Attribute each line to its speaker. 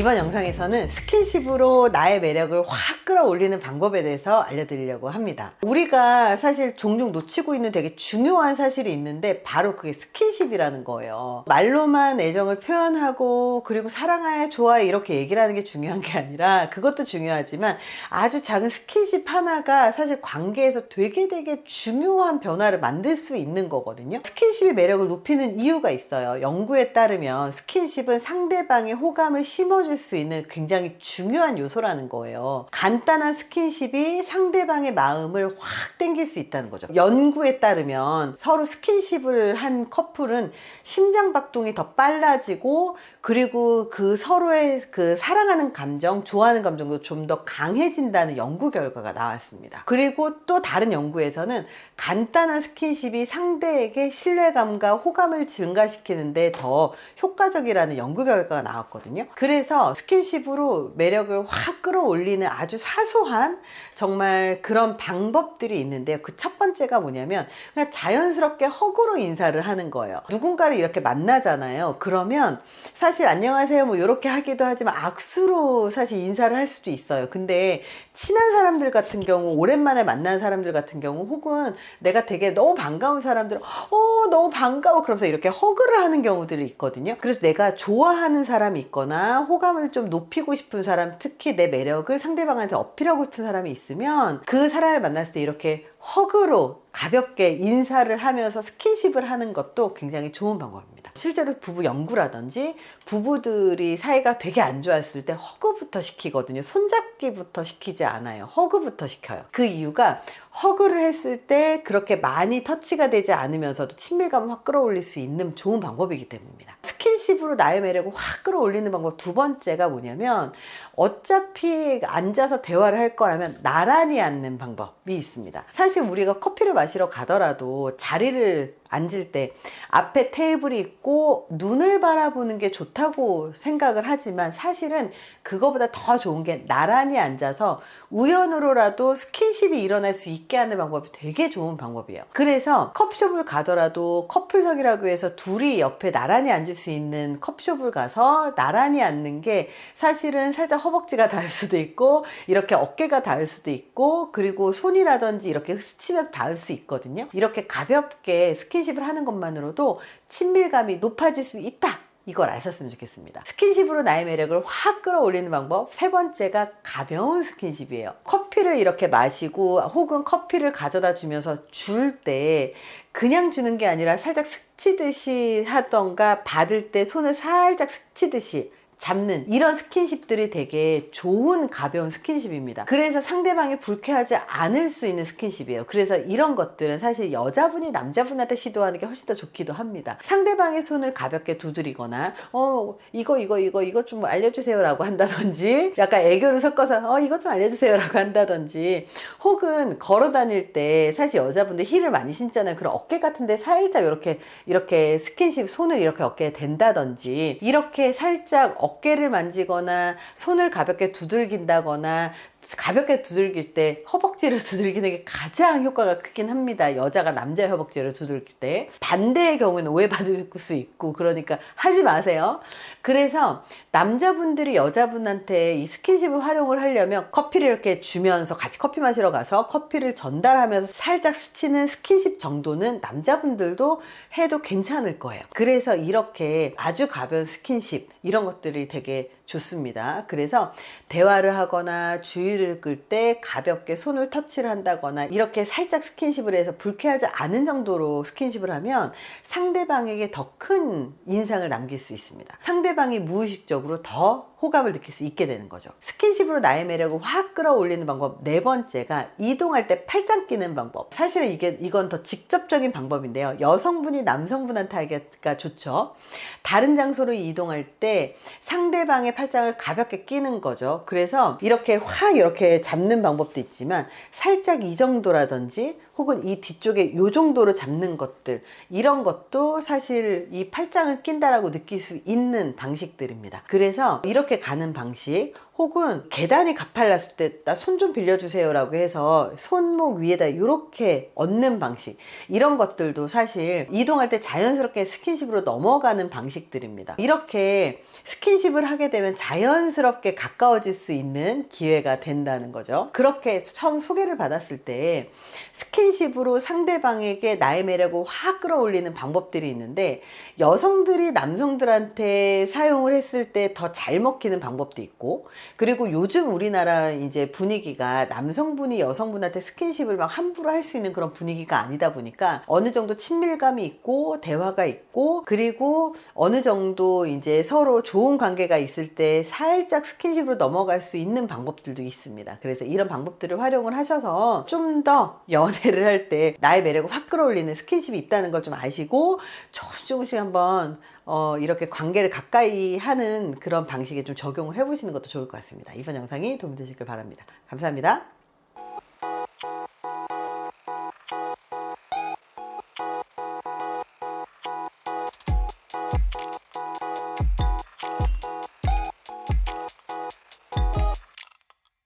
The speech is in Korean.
Speaker 1: 이번 영상에서는 스킨십으로 나의 매력을 확 끌어올리는 방법에 대해서 알려드리려고 합니다. 우리가 사실 종종 놓치고 있는 되게 중요한 사실이 있는데 바로 그게 스킨십이라는 거예요. 말로만 애정을 표현하고 그리고 사랑해, 좋아해 이렇게 얘기를 하는 게 중요한 게 아니라 그것도 중요하지만 아주 작은 스킨십 하나가 사실 관계에서 되게 되게 중요한 변화를 만들 수 있는 거거든요. 스킨십의 매력을 높이는 이유가 있어요. 연구에 따르면 스킨십은 상대방의 호감을 심어 줄 수 있는 굉장히 중요한 요소라는 거예요. 간단한 스킨십이 상대방의 마음을 확 땡길 수 있다는 거죠. 연구에 따르면 서로 스킨십을 한 커플은 심장 박동이 더 빨라지고 그리고 그 서로의 그 사랑하는 감정, 좋아하는 감정도 좀 더 강해진다는 연구 결과가 나왔습니다. 그리고 또 다른 연구에서는 간단한 스킨십이 상대에게 신뢰감과 호감을 증가시키는데 더 효과적이라는 연구 결과가 나왔거든요. 그래서 스킨십으로 매력을 확 끌어올리는 아주 사소한 정말 그런 방법들이 있는데요. 그 첫 번째가 뭐냐면 그냥 자연스럽게 허그로 인사를 하는 거예요. 누군가를 이렇게 만나잖아요. 그러면 사실 안녕하세요 뭐 이렇게 하기도 하지만 악수로 사실 인사를 할 수도 있어요. 근데 친한 사람들 같은 경우 오랜만에 만난 사람들 같은 경우 혹은 내가 되게 너무 반가운 사람들 어 너무 반가워 그러면서 이렇게 허그를 하는 경우들이 있거든요. 그래서 내가 좋아하는 사람이 있거나 호감을 좀 높이고 싶은 사람 특히 내 매력을 상대방한테 어필하고 싶은 사람이 있으면 그 사람을 만났을 때 이렇게 허그로 가볍게 인사를 하면서 스킨십을 하는 것도 굉장히 좋은 방법입니다. 실제로 부부 연구라든지 부부들이 사이가 되게 안 좋았을 때 허그부터 시키거든요. 손잡기부터 시키지 않아요. 허그부터 시켜요. 그 이유가 허그를 했을 때 그렇게 많이 터치가 되지 않으면서도 친밀감을 확 끌어올릴 수 있는 좋은 방법이기 때문입니다. 스킨십으로 나의 매력을 확 끌어올리는 방법 두 번째가 뭐냐면 어차피 앉아서 대화를 할 거라면 나란히 앉는 방법이 있습니다. 사실 우리가 커피를 마시러 가더라도 자리를 앉을 때 앞에 테이블이 있고 눈을 바라보는 게 좋다고 생각을 하지만 사실은 그거보다 더 좋은 게 나란히 앉아서 우연으로라도 스킨십이 일어날 수 있게 하는 방법이 되게 좋은 방법이에요. 그래서 커피숍을 가더라도 커플석이라고 해서 둘이 옆에 나란히 앉을 수 있는 커피숍을 가서 나란히 앉는 게 사실은 살짝 허벅지가 닿을 수도 있고 이렇게 어깨가 닿을 수도 있고 그리고 손이라든지 이렇게 스치면서 닿을 수 있거든요. 이렇게 가볍게 스킨 십을 하는 것만으로도 친밀감이 높아질 수 있다. 이걸 아셨으면 좋겠습니다. 스킨십으로 나의 매력을 확 끌어올리는 방법 세 번째가 가벼운 스킨십이에요. 커피를 이렇게 마시고 혹은 커피를 가져다 주면서 줄 때 그냥 주는 게 아니라 살짝 스치듯이 하던가 받을 때 손을 살짝 스치듯이 잡는 이런 스킨십들이 되게 좋은 가벼운 스킨십입니다. 그래서 상대방이 불쾌하지 않을 수 있는 스킨십이에요. 그래서 이런 것들은 사실 여자분이 남자분한테 시도하는 게 훨씬 더 좋기도 합니다. 상대방의 손을 가볍게 두드리거나 어 이거 이거 이거 이거 좀 알려주세요라고 한다든지 약간 애교를 섞어서 어 이것 좀 알려주세요라고 한다든지 혹은 걸어 다닐 때 사실 여자분들 힐을 많이 신잖아요. 그런 어깨 같은데 살짝 이렇게 이렇게 스킨십 손을 이렇게 어깨에 댄다든지 이렇게 살짝 어 깨를 만지거나 손을 가볍게 두들긴다거나 가볍게 두들길 때 허벅지를 두들기는 게 가장 효과가 크긴 합니다. 여자가 남자의 허벅지를 두들길 때. 반대의 경우는 오해받을 수 있고, 그러니까 하지 마세요. 그래서 남자분들이 여자분한테 이 스킨십을 활용을 하려면 커피를 이렇게 주면서 같이 커피 마시러 가서 커피를 전달하면서 살짝 스치는 스킨십 정도는 남자분들도 해도 괜찮을 거예요. 그래서 이렇게 아주 가벼운 스킨십, 이런 것들이 되게 좋습니다. 그래서 대화를 하거나 주의를 끌 때 가볍게 손을 터치를 한다거나 이렇게 살짝 스킨십을 해서 불쾌하지 않은 정도로 스킨십을 하면 상대방에게 더 큰 인상을 남길 수 있습니다. 상대방이 무의식적으로 더 호감을 느낄 수 있게 되는 거죠. 스킨십으로 나의 매력을 확 끌어올리는 방법 네 번째가 이동할 때 팔짱 끼는 방법. 사실은 이게 이건 더 직접적인 방법인데요. 여성분이 남성분한테 하기가 좋죠. 다른 장소로 이동할 때 상대방의 팔짱을 가볍게 끼는 거죠. 그래서 이렇게 확 이렇게 잡는 방법도 있지만 살짝 이 정도라든지 혹은 이 뒤쪽에 요 정도로 잡는 것들 이런 것도 사실 이 팔짱을 낀다라고 느낄 수 있는 방식들입니다. 그래서 이렇게 가는 방식 혹은 계단이 가팔랐을 때 나 손 좀 빌려주세요 라고 해서 손목 위에다 이렇게 얹는 방식 이런 것들도 사실 이동할 때 자연스럽게 스킨십으로 넘어가는 방식들입니다. 이렇게 스킨십을 하게 되면 자연스럽게 가까워질 수 있는 기회가 된다는 거죠. 그렇게 처음 소개를 받았을 때 스킨십으로 상대방에게 나의 매력을 확 끌어올리는 방법들이 있는데 여성들이 남성들한테 사용을 했을 때 더 잘 먹 히는 방법도 있고 그리고 요즘 우리나라 이제 분위기가 남성분이 여성분한테 스킨십을 막 함부로 할 수 있는 그런 분위기가 아니다 보니까 어느 정도 친밀감이 있고 대화가 있고 그리고 어느 정도 이제 서로 좋은 관계가 있을 때 살짝 스킨십으로 넘어갈 수 있는 방법들도 있습니다. 그래서 이런 방법들을 활용을 하셔서 좀 더 연애를 할 때 나의 매력을 확 끌어올리는 스킨십이 있다는 걸 좀 아시고 조금 조금씩 한번 어, 이렇게 관계를 가까이 하는 그런 방식에 좀 적용을 해보시는 것도 좋을 것 같습니다. 이번 영상이 도움이 되실 걸 바랍니다. 감사합니다.